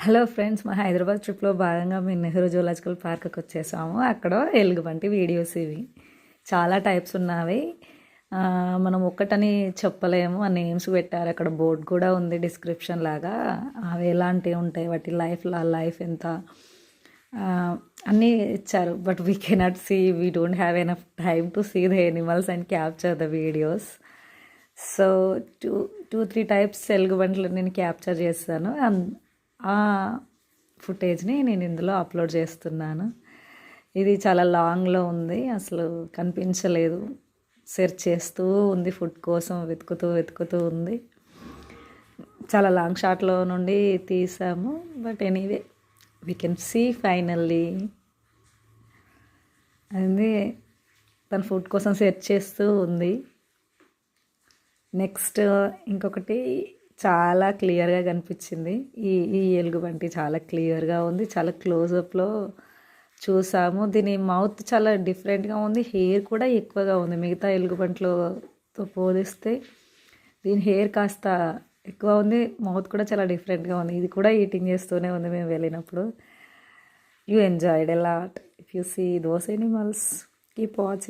Hello friends మా హైదరాబాద్ ట్రిప్లో భాగంగా మేము నెహ్రూ జులాజికల్ పార్క్కి వచ్చేసాము. అక్కడ ఎలుగుబంటి వీడియోస్ ఇవి. చాలా టైప్స్ ఉన్నవి. మనం ఒక్కటని చెప్పలేము. ఆ నేమ్స్ పెట్టారు. అక్కడ బోర్డు కూడా ఉంది డిస్క్రిప్షన్ లాగా. అవి ఎలాంటివి ఉంటాయి? వాటి లైఫ్ లైఫ్ ఎంత? అన్నీ ఇచ్చారు. But we cannot see we don't have enough time to see the animals and capture the videos so two two three types ఎలుగుబంట్లు నేను క్యాప్చర్ చేస్తాను. అండ్ ఆ ఫుటేజ్ని నేను ఇందులో అప్లోడ్ చేస్తున్నాను. ఇది చాలా లాంగ్లో ఉంది. అసలు కనిపించలేదు. సెర్చ్ చేస్తూ ఉంది ఫుడ్ కోసం వెతుకుతూ వెతుకుతూ ఉంది. చాలా లాంగ్ షాట్లో నుండి తీసాము. But anyway we can see finally. అది తను ఫుడ్ కోసం సెర్చ్ చేస్తూ ఉంది. నెక్స్ట్ ఇంకొకటి చాలా క్లియర్గా కనిపించింది. ఈ ఈ ఎలుగుబంటి చాలా క్లియర్గా ఉంది. చాలా క్లోజప్లో చూసాము. దీని మౌత్ చాలా డిఫరెంట్గా ఉంది. హెయిర్ కూడా ఎక్కువగా ఉంది. మిగతా ఎలుగుబంట్లతో పోలిస్తే దీని హెయిర్ కాస్త ఎక్కువ ఉంది. మౌత్ కూడా చాలా డిఫరెంట్గా ఉంది. ఇది కూడా ఈటింగ్ చేస్తూనే ఉంది మేము వెళ్ళినప్పుడు. You enjoyed a lot if you see those animals keep watching